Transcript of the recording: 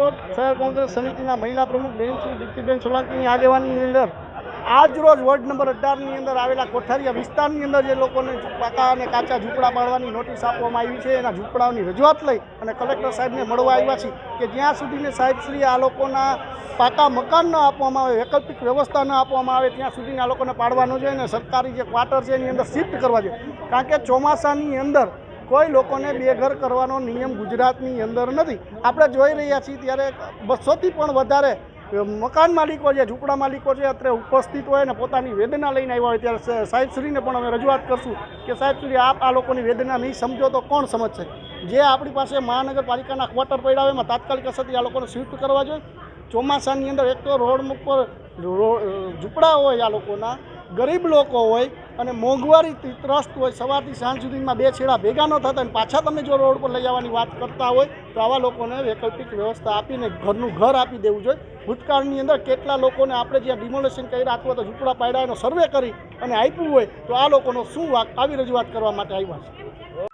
રાજકોટ શહેર કોંગ્રેસ સમિતિના મહિલા પ્રમુખ બેન દીપ્તિબેન સોલંકીની આગેવાનીની અંદર આજ રોજ વોર્ડ નંબર અઢારની અંદર આવેલા કોઠારીયા વિસ્તારની અંદર જે લોકોને પાકા અને કાચા ઝૂંપડા પાડવાની નોટિસ આપવામાં આવી છે, એના ઝૂંપડાઓની રજૂઆત લઈ અને કલેક્ટર સાહેબને મળવા આવ્યા છે કે જ્યાં સુધીને સાહેબશ્રી આ લોકોના પાકા મકાન ન આપવામાં આવે, વૈકલ્પિક વ્યવસ્થા ન આપવામાં આવે, ત્યાં સુધીને આ લોકોને પાડવાનું જોઈએ અને સરકારી જે ક્વાર્ટર છે એની અંદર શિફ્ટ કરવા જોઈએ કારણ કે ચોમાસાની અંદર કોઈ લોકોને બેઘર કરવાનો નિયમ ગુજરાતની અંદર નથી. આપણે જોઈ રહ્યા છીએ ત્યારે બસોથી પણ વધારે મકાન માલિકો છે, ઝૂંપડા માલિકો છે અત્યારે ઉપસ્થિત હોય ને પોતાની વેદના લઈને આવ્યા હોય ત્યારે સાહેબશ્રીને પણ અમે રજૂઆત કરશું કે સાહેબશ્રી આપ આ લોકોની વેદના નહીં સમજો તો કોણ સમજશે? જે આપણી પાસે મહાનગરપાલિકાના ક્વાર્ટર પડ્યા હોય એમાં તાત્કાલિક અસરથી આ લોકોને શિફ્ટ કરવા જોઈએ. ચોમાસાની અંદર એક તો રોડ ઉપર ઝૂંપડા હોય આ લોકોના ગરીબ લોકો હોય અને મોંઘવારીથી ત્રસ્ત હોય, સવારથી સાંજ સુધીમાં બે છેડા ભેગા ન થતા અને પાછા તમે જો રોડ પર લઈ આવવાની વાત કરતા હોય, તો આવા લોકોને વૈકલ્પિક વ્યવસ્થા આપીને ઘરનું ઘર આપી દેવું જોઈએ. ભૂતકાળની અંદર કેટલા લોકોને આપણે જ્યાં ડિમોલેશન કર્યા અથવા તો ઝૂંપડા પાડ્યા એનો સર્વે કરી અને આપ્યું હોય, તો આ લોકોનો શું આવી રજૂઆત કરવા માટે આવ્યા છે?